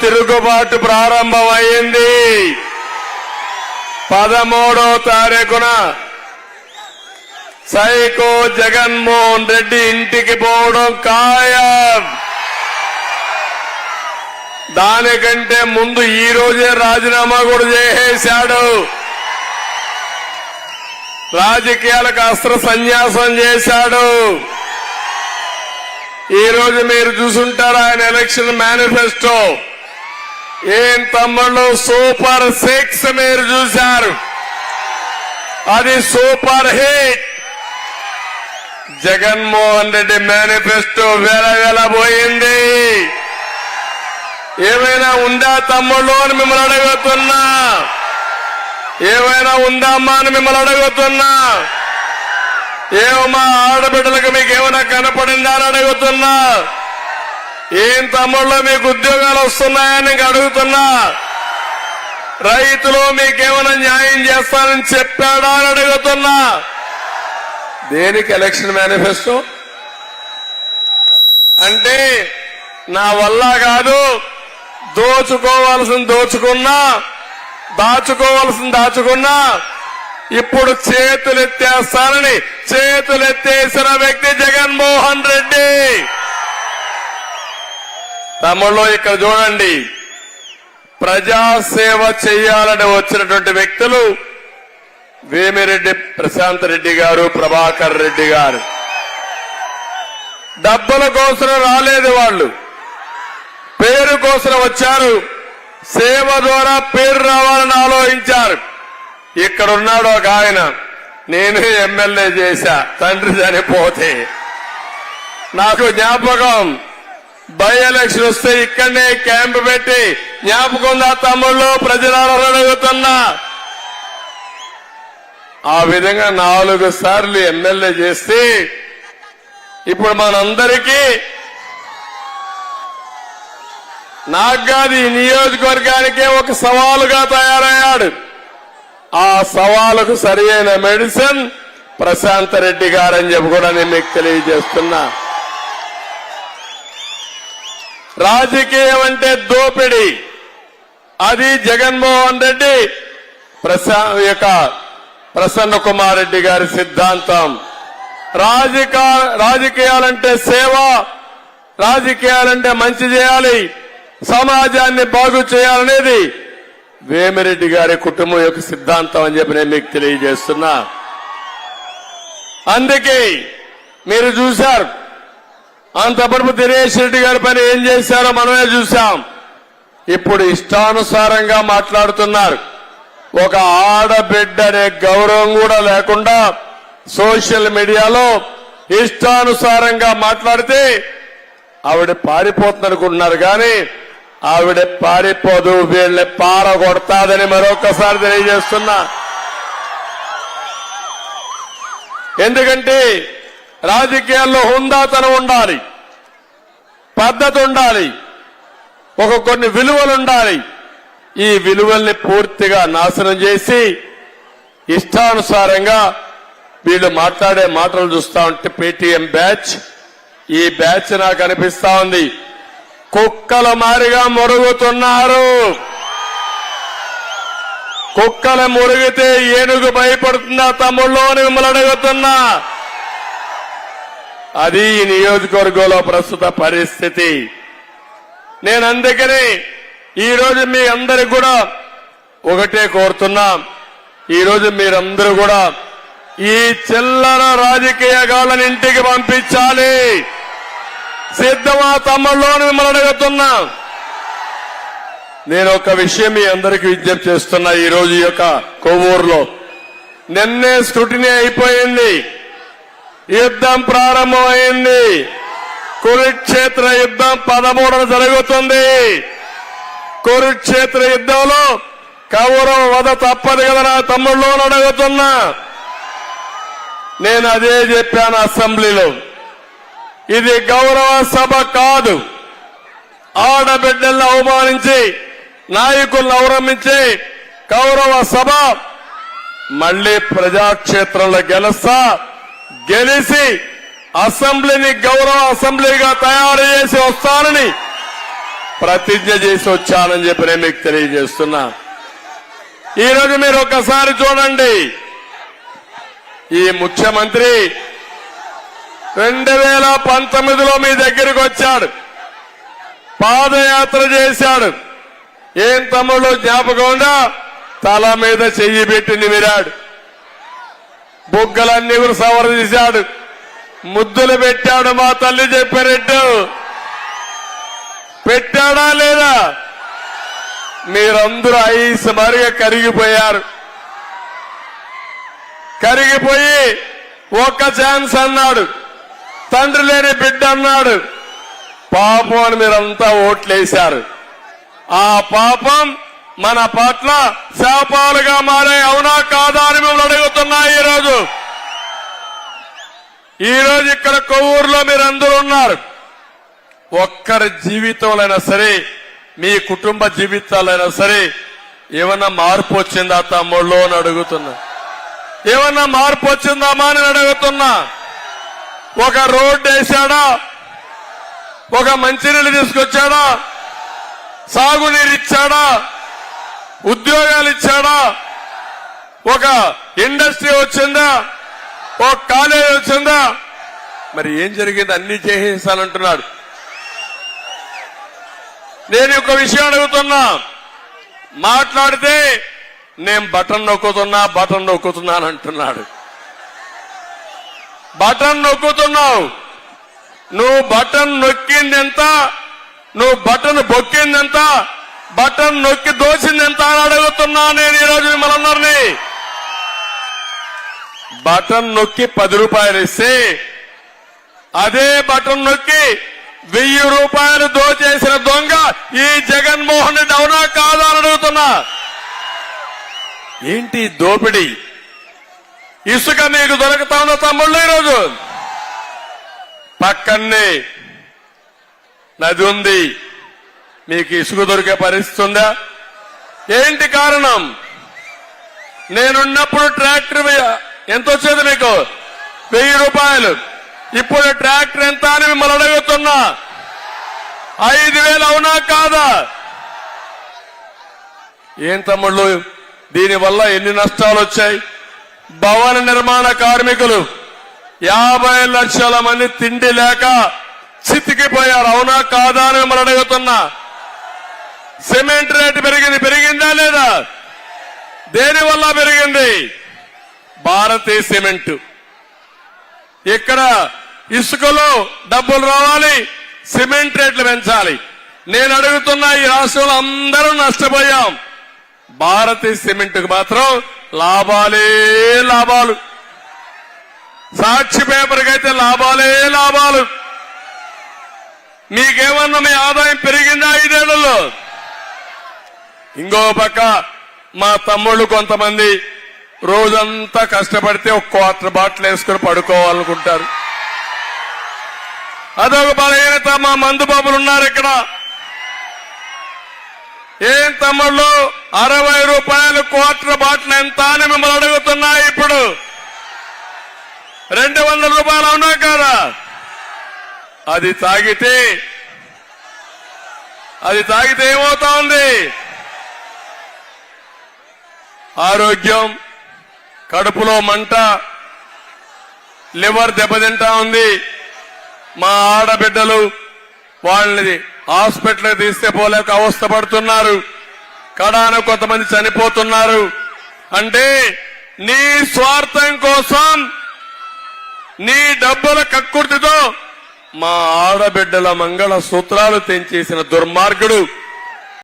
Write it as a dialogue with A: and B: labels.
A: తిరుగుబాటు ప్రారంభమైంది. పదమూడో తారీఖున సైకో జగన్మోహన్ రెడ్డి ఇంటికి పోవడం ఖాయం. దానికంటే ముందు ఈ రోజే రాజీనామా కూడా చేసేశాడు. రాజకీయాలకు అస్త్ర సన్యాసం చేశాడు. ఈ రోజు మీరు చూసుంటారు ఆయన ఎలక్షన్ మేనిఫెస్టో. ఏం తమ్ముళ్ళు? సూపర్ సిక్స్ మీరు చూశారు. అది super hit. Jaganmohan Reddy manifesto వేల వేల పోయింది. ఏమైనా ఉందా తమ్ముళ్ళు అని మిమ్మల్ని అడుగుతున్నా. ఏమైనా ఉందా అమ్మా అని మిమ్మల్ని అడుగుతున్నా. ఏమమ్మా ఆడబిడ్డలకు మీకు ఏమైనా కనపడిందా అని అడుగుతున్నా. ఏం తమ్ముళ్ళు మీకు ఉద్యోగాలు వస్తున్నాయని అడుగుతున్నా. రైతులు మీకేమైనా న్యాయం చేస్తానని చెప్పాడా అని అడుగుతున్నా. దేనికి ఎలక్షన్ మేనిఫెస్టో? అంటే నా వల్ల కాదు దోచుకోవాల్సింది దోచుకున్నా దాచుకోవాల్సింది దాచుకున్నా. ఇప్పుడు చేతులెత్తేస్తానని చేతులెత్తేసిన వ్యక్తి జగన్మోహన్ రెడ్డి. తమలో ఇక్కడ చూడండి. ప్రజాసేవ చేయాలని వచ్చినటువంటి వ్యక్తులు వేమిరెడ్డి ప్రశాంత్ రెడ్డి గారు ప్రభాకర్ రెడ్డి గారు. డబ్బుల కోసం రాలేదు వాళ్ళు. పేరు కోసం వచ్చారు. సేవ ద్వారా పేరు రావాలని ఆలోచించారు. ఇక్కడ ఉన్నాడు ఒక ఆయన. నేను ఎమ్మెల్యే చేశా. తండ్రి చనిపోతే. నాకు జ్ఞాపకం బై ఎలక్షన్ వస్తే ఇక్కడనే క్యాంప్ పెట్టి జ్ఞాపకం ఉందా తమ్ముళ్ళు? ప్రజలను అడుగుతున్నా. ఆ విధంగా నాలుగు సార్లు ఎమ్మెల్యే చేస్తే ఇప్పుడు మనందరికీ నాకు కాదు ఈ నియోజకవర్గానికే ఒక సవాలుగా తయారయ్యాడు. ఆ సవాలుకు సరియైన మెడిసిన్ ప్రశాంత్ రెడ్డి గారని చెప్పి కూడా నేను మీకు తెలియజేస్తున్నా. రాజకీయం అంటే దోపిడీ. అది జగన్మోహన్ రెడ్డి ప్రశా యొక్క ప్రసన్న కుమార్ రెడ్డి గారి సిద్ధాంతం. రాజకీయ రాజకీయాలంటే సేవ రాజకీయాలంటే మంచి చేయాలి సమాజాన్ని బాగు చేయాలనేది వేమిరెడ్డి గారి కుటుంబం యొక్క సిద్ధాంతం అని చెప్పి నేను మీకు తెలియజేస్తున్నా. అందుకే మీరు చూశారు అంతపడుపు దినేష్ రెడ్డి గారి పని ఏం చేశారో మనమే చూశాం. ఇప్పుడు ఇష్టానుసారంగా మాట్లాడుతున్నారు. ఒక ఆడబిడ్డ అనే గౌరవం కూడా లేకుండా సోషల్ మీడియాలో ఇష్టానుసారంగా మాట్లాడితే ఆవిడ పారిపోతుందనుకుంటున్నారు కానీ ఆవిడ పారిపోదు వీళ్ళని పారగొడతాదని మరొకసారి తెలియజేస్తున్నా. ఎందుకంటే రాజకీయాల్లో హుందాతనం ఉండాలి. పద్ధతి ఉండాలి. ఒక కొన్ని విలువలు ఉండాలి. ఈ విలువల్ని పూర్తిగా నాశనం చేసి ఇష్టానుసారంగా వీళ్ళు మాట్లాడే మాటలు చూస్తా ఉంటే పేటీఎం బ్యాచ్ ఈ బ్యాచ్ నాకు అనిపిస్తా ఉంది. కుక్కల మారిగా మురుగుతున్నారు. కుక్కలు మురిగితే ఏనుగు భయపడుతుందా? తమ్ముళ్ళు అని మిమ్మల్ని అడుగుతున్నా. అది ఈ నియోజకవర్గంలో ప్రస్తుత పరిస్థితి. నేను అందుకని ఈ రోజు మీ అందరికి కూడా ఒకటే కోరుతున్నా. ఈరోజు మీరందరూ కూడా ఈ చిల్లర రాజకీయ గాళ్ళని ఇంటికి పంపించాలి. సిద్ధమా తమ్ముళ్ళు మిమ్మల్ని అడుగుతున్నా. నేను ఒక విషయం మీ అందరికి విజ్ఞప్తి చేస్తున్నా ఈరోజు ఈ యొక్క కొవ్వూరులో. నిన్నే స్క్రూటినీ అయిపోయింది. యుద్ధం ప్రారంభమైంది. కురుక్షేత్ర యుద్ధం పదమూడున జరుగుతుంది. కురుక్షేత్ర యుద్ధంలో కౌరవ వధ తప్పదు కదా నా తమ్ముళ్ళు అడుగుతున్నా. నేను అదే చెప్పాను అసెంబ్లీలో. ఇది గౌరవ సభ కాదు. ఆడబిడ్డలను అవమానించి నాయకులను అవలంబించి కౌరవ సభ మళ్ళీ ప్రజాక్షేత్రంలో గెలుస్తా. గెలిచి అసెంబ్లీని గౌరవ అసెంబ్లీగా తయారు చేసి వస్తానని ప్రతిజ్ఞ చేసి వచ్చానని చెప్పి నేను మీకు తెలియజేస్తున్నా. ఈరోజు మీరు ఒక్కసారి చూడండి. ఈ ముఖ్యమంత్రి రెండు వేల పంతొమ్మిదిలో మీ దగ్గరికి వచ్చాడు. పాదయాత్ర చేశాడు. ఏం తమ్ముడు జ్ఞాపకం ఉందా? తల మీద చెయ్యి పెట్టి నిమిరాడు. బుగ్గలన్నీ కూడా సవర చేశాడు. ముద్దులు పెట్టాడు మా తల్లి చెప్పారెట్టు పెట్టాడా లేదా? మీరందరూ ఐస్ మరిగా కరిగిపోయారు. కరిగిపోయి ఒక్క ఛాన్స్ అన్నాడు. తండ్రి లేని బిడ్డ అన్నాడు. పాపం అని మీరంతా ఓట్లేశారు. ఆ పాపం మన పట్ల శాపాలుగా మారే అవునా కాదా అని మిమ్మల్ని అడుగుతున్నాయి ఈరోజు. ఈరోజు ఇక్కడ కొవ్వూరులో మీరందరూ ఉన్నారు. ఒక్కరి జీవితంలో సరే మీ కుటుంబ జీవితాలైనా సరే ఏమన్నా మార్పు వచ్చిందా తమ్ముళ్ళు అని అడుగుతున్నా. ఏమన్నా మార్పు వచ్చిందామా అని అడుగుతున్నా. ఒక రోడ్డు వేశాడా ఒక మంచినీళ్ళు తీసుకొచ్చాడా? సాగునీరు ఇచ్చాడా? ఉద్యోగాలు ఇచ్చాడా? ఒక ఇండస్ట్రీ వచ్చిందా? ఒక కాలేజ్ వచ్చిందా? మరి ఏం జరిగింది? అన్ని చేసేసానంటున్నాడు నేను ఒక విషయం అడుగుతున్నా. మాట్లాడితే నేను బటన్ నొక్కుతున్నా బటన్ నొక్కుతున్నాను అంటున్నాడు. బటన్ నొక్కుతున్నావు. నువ్వు బటన్ నొక్కింది ఎంత నువ్వు బటన్ బొక్కింది ఎంత బటన్ నొక్కి దోచింది ఎంత అని అడుగుతున్నా నేను ఈరోజు మిమ్మల్ని బటన్ నొక్కి పది రూపాయలు ఇస్తే అదే బటన్ నొక్కి వెయ్యి రూపాయలు దోచేసిన దొంగ ఈ జగన్మోహన్ రెడ్డి అవునా కాదా అని అడుగుతున్నా. ఏంటి దోపిడి? ఇసుక మీకు దొరకతా ఉందా తమ్ముళ్ళు ఈరోజు? పక్కనే నది ఉంది. మీకు ఇసుక దొరికే పరిస్థితి ఉందా? ఏంటి కారణం? నేనున్నప్పుడు ట్రాక్టర్ ఎంత వచ్చేది మీకు? వెయ్యి రూపాయలు. ఇప్పుడు ట్రాక్టర్ ఎంత అని మిమ్మల్ని అడుగుతున్నా. ఐదు వేలు అవునా కాదా? ఏం తమ్ముళ్ళు? దీనివల్ల ఎన్ని నష్టాలు వచ్చాయి? భవన నిర్మాణ కార్మికులు యాభై లక్షల మంది తిండి లేక చితికిపోయారు. అవునా కాదా అని మిమ్మల్ని అడుగుతున్నా. సిమెంట్ రేటు పెరిగింది పెరిగిందా లేదా? దేని వల్ల పెరిగింది? భారతీయ సిమెంట్. ఇక్కడ ఇసుకలో డబ్బులు రావాలి సిమెంట్ రేట్లు పెంచాలి. నేను అడుగుతున్న ఈ రాష్ట్రంలో అందరూ నష్టపోయాం. భారతీయ సిమెంట్ మాత్రం లాభాలే లాభాలు. సాక్షి పేపర్కి అయితే లాభాలే లాభాలు. మీకేమన్నా మీ ఆదాయం పెరిగిందా ఐదేళ్ళలో? ఇంకో పక్క మా తమ్ముళ్ళు కొంతమంది రోజంతా కష్టపడితే ఒక క్వార్టర్ బాటిల్ వేసుకుని పడుకోవాలనుకుంటారు. అదొక బలహీనత. మా మందు బాబులు ఉన్నారు ఇక్కడ. ఏం తమ్ముళ్ళు? అరవై రూపాయలు క్వార్టర్ బాటిల్ ఎంత అని మిమ్మల్ని అడుగుతున్నా ఇప్పుడు. రెండు వందల రూపాయలు అవునా కదా? అది తాగితే అది తాగితే ఏమవుతా ఉంది? ఆరోగ్యం కడుపులో మంట లివర్ దెబ్బతింటా ఉంది. మా ఆడబిడ్డలు వాళ్ళని హాస్పిటల్ తీస్తే పోలేక అవస్థ పడుతున్నారు. కడాన కొంతమంది చనిపోతున్నారు. అంటే నీ స్వార్థం కోసం నీ డబ్బుల కక్కుర్తితో మా ఆడబిడ్డల మంగళ సూత్రాలు తెంచేసిన దుర్మార్గుడు